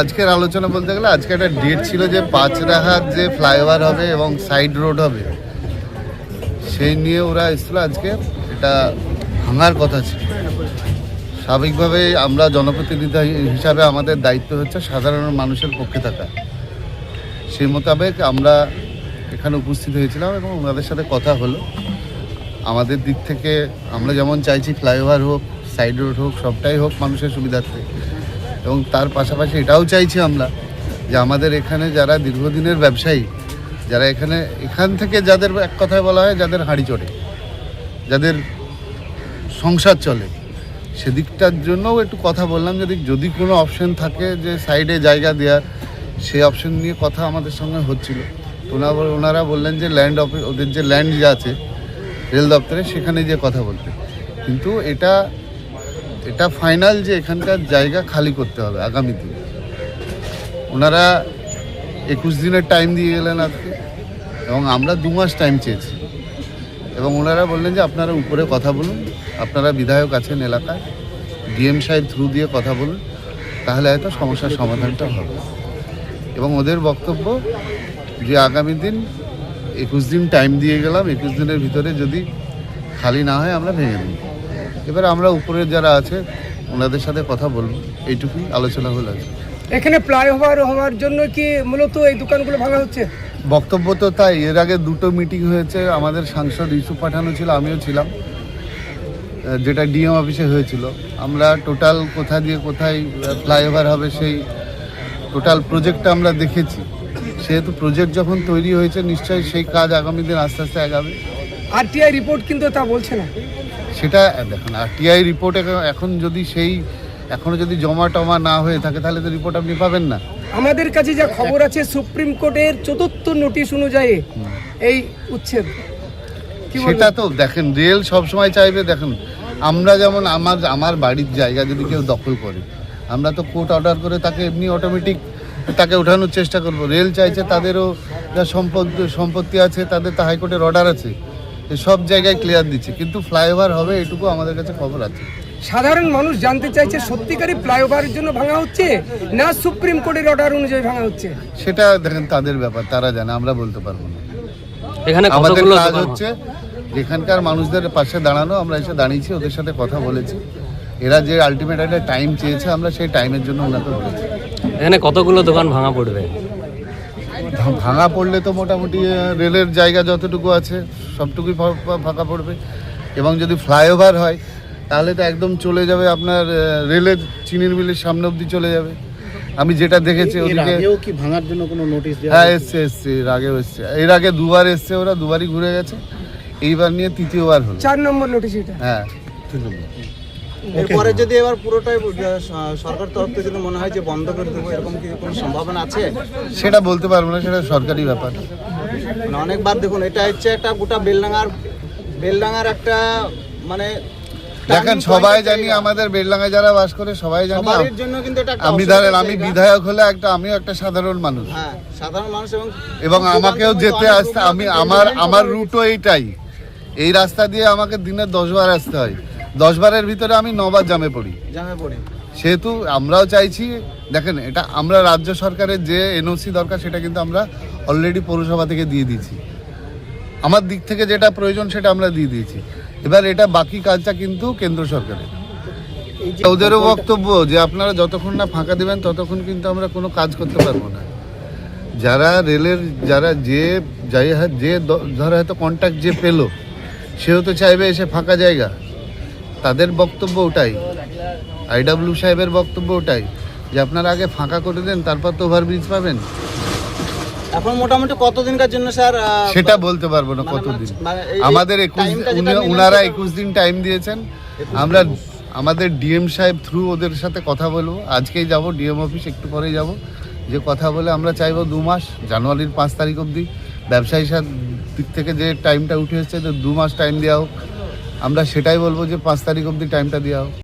আজকের আলোচনা বলতে গেলে আজকে একটা ডেট ছিল যে পাঁচ রাহাত যে ফ্লাইওভার হবে এবং সাইড রোড হবে। সেই নিয়ে ওরা এসেছিল আজকে। এটা ভাঙার কথা ছিল। স্বাভাবিকভাবে আমরা জনপ্রতিনিধি হিসাবে আমাদের দায়িত্ব হচ্ছে সাধারণ মানুষের পক্ষে থাকা। সেই মোতাবেক আমরা এখানে উপস্থিত হয়েছিলাম এবং ওনাদের সাথে কথা হলো। আমাদের দিক থেকে আমরা যেমন চাইছি ফ্লাইওভার হোক সাইড রোড হোক, সবটাই হোক মানুষের সুবিধার্থে। এবং তার পাশাপাশি এটাও চাইছি আমরা যে আমাদের এখানে যারা দীর্ঘদিনের ব্যবসায়ী, যারা এখানে, এখান থেকে যাদের এক কথায় বলা হয় যাদের হাঁড়ি চড়ে, যাদের সংসার চলে, সেদিকটার জন্যও একটু কথা বললাম, যদি যদি কোনো অপশন থাকে যে সাইডে জায়গা দেওয়ার, সেই অপশন নিয়ে কথা আমাদের সঙ্গে হচ্ছিল। তো ওনা ওনারা বললেন যে ল্যান্ড অফিস ওদের যে ল্যান্ড যে আছে রেল দপ্তরে সেখানে যে কথা বলতে কিন্তু এটা এটা ফাইনাল যে এখানকার জায়গা খালি করতে হবে আগামী দিনে। ওনারা একুশ দিনের টাইম দিয়ে গেলেন আজকে, এবং আমরা দু মাস টাইম চেয়েছি। এবং ওনারা বললেন যে, আপনারা উপরে কথা বলুন, আপনারা বিধায়ক আছেন এলাকায় ডিএম সাহেব থ্রু দিয়ে কথা বলুন, তাহলে হয়তো সমস্যার সমাধানটা হবে। এবং ওদের বক্তব্য যে, আগামী দিন একুশ দিন টাইম দিয়ে গেলাম, একুশ দিনের ভিতরে যদি খালি না হয়, আমরা ভেঙে দিই এবার আমরা উপরে যারা আছে ওনাদের সাথে কথা বলব। এইটুকুই আলোচনা হলো। এখানে ফ্লাইওভার হওয়ার জন্য কি মূলত এই দোকানগুলো ভাঙা হচ্ছে? বক্তব্য তো তাই এর আগে দুটো মিটিং হয়েছে আমাদের সাংসদ ইস্যু পাঠানো ছিল আমিও ছিলাম। যেটা ডিএম অফিসে হয়েছিল। আমরা টোটাল কোথা দিয়ে কোথায় ফ্লাইওভার হবে সেই টোটাল প্রজেক্টটা আমরা দেখেছি। সেহেতু প্রজেক্ট যখন তৈরি হয়েছে নিশ্চয়ই সেই কাজ আগামী দিন আস্তে আস্তে আগাবে। আরটিআই রিপোর্ট কিন্তু তা বলছে না। সেটা দেখুন আর টিআই রিপোর্ট এখন যদি সেই এখনও যদি জমা টমা না হয়ে থাকে তাহলে তো রিপোর্ট আপনি পাবেন না। আমাদের কাছে যা খবর আছে সুপ্রিম কোর্টের চতুর্থ নোটিশ অনুযায়ী এই উচ্ছেদ। সেটা তো দেখেন রেল সব সময় চাইবে দেখেন আমরা যেমন আমার আমার বাড়ির জায়গা যদি কেউ দখল করে আমরা তো কোর্ট অর্ডার করে তাকে এমনি অটোমেটিক তাকে ওঠানোর চেষ্টা করব। রেল চাইছে তাদেরও যা সম্পদ সম্পত্তি আছে তাদের তো হাইকোর্টের অর্ডার আছে। সব জায়গায় ক্লিয়ার দিচ্ছে। কিন্তু ফ্লাইওভার হবে এটুকু আমাদের কাছে খবর আছে। সাধারণ মানুষ জানতে চাইছে সত্যিকারই ফ্লাইওভারের জন্য ভাঙা হচ্ছে না সুপ্রিম কোর্টের অর্ডার অনুযায়ী ভাঙা হচ্ছে? সেটা দেখেন তাদের ব্যাপার তারা জানে আমরা বলতে পারব না। এখানে আমাদের কাজ হচ্ছে যেখানকার মানুষদের পাশে দাঁড়ানো আমরা এসে দাঁড়িয়েছি ওদের সাথে কথা বলেছি। এরা যে আলটিমেট একটা টাইম চেয়েছে আমরা সেই টাইমের জন্য ওনাকে বলেছি। এখানে কতগুলো দোকান ভাঙা পড়বে? ভাঙা পড়লে তো মোটামুটি রেলের জায়গা যতটুকু আছে সবটুকুই ফাঁকা পড়বে। এবং যদি ফ্লাইওভার হয় তাহলে তো একদম চলে যাবে আপনার রেলের চিনির মিলের সামনে অবধি চলে যাবে। আমি যেটা দেখেছি ওদিকে কি ভাঙার জন্য কোনো নোটিশ হ্যাঁ হয়েছে? এসছে এসছে এর আগেও এসছে। এর আগে দুবার এসছে ওরা দুবারই ঘুরে গেছে। এইবার নিয়ে তৃতীয়বার হলো। চার নম্বর নোটিশ এটা। হ্যাঁ। এরপরে যদি এবার পুরোটাই সরকার তরফ থেকে যদি মনে হয় যে বন্ধ করে দেবো এরকম কি কোনো সম্ভাবনা আছে? সেটা বলতে পারব না সেটা সরকারি ব্যাপার। মানে অনেকবার দেখুন এটা হচ্ছে একটা গোটা বেলডাঙ্গার বেলডাঙ্গার একটা মানে দেখেন সবাই জানি আমাদের বেলডাঙ্গায় যারা বাস করে সবাই জানি আমি ধরেন আমি বিধায়ক হলে একটা আমিও একটা সাধারণ মানুষ। হ্যাঁ সাধারণ মানুষ এবং এবং আমাকেও যেতে আসতে আমি আমার আমার রুটও এইটাই। এই রাস্তা দিয়ে আমাকে দিনে দশ বার আসতে হয়। দশ বারের ভিতরে আমি নবার জামে পড়ি। জামে পড়ি। সেহেতু আমরাও চাইছি দেখেন এটা আমরা রাজ্য সরকারের যে এনওসি দরকার সেটা কিন্তু আমরা অলরেডি পৌরসভা থেকে দিয়ে দিয়েছি। আমার দিক থেকে যেটা প্রয়োজন সেটা আমরা দিয়ে দিয়েছি। এবার এটা বাকি কাজটা কিন্তু কেন্দ্র সরকারের। ওদেরও বক্তব্য যে আপনারা যতক্ষণ না ফাঁকা দেবেন ততক্ষণ কিন্তু আমরা কোনো কাজ করতে পারব না। যারা রেলের যারা যে যাই যে ধর হয়তো কন্ট্যাক্ট যে পেল সেও তো চাইবে এসে ফাঁকা জায়গা। তাদের বক্তব্য ওটাই। আইডাব্লিউ সাহেবের বক্তব্য ওটাই যে আপনারা আগে ফাঁকা করে দেন তারপর তো ওভারব্রিজ পাবেন। এখন মোটামুটি কতদিনকার জন্য স্যার সেটা বলতে পারব না মানে- কতদিন। মানে এই আমাদের একুশ উনারা একুশ দিন টাইম দিয়েছেন। আমরা আমাদের ডিএম সাহেব থ্রু ওদের সাথে কথা বলব। আজকেই যাব ডিএম অফিস একটু পরেই যাব। যে কথা বলে আমরা চাইব দু মাস জানুয়ারির পাঁচ তারিখ অবধি। ব্যবসায়ী দিক থেকে যে টাইমটা উঠে এসছে দু মাস টাইম দেওয়া হোক। আমরা সেটাই বলব যে পাঁচ তারিখ অবধি টাইমটা দেওয়া হোক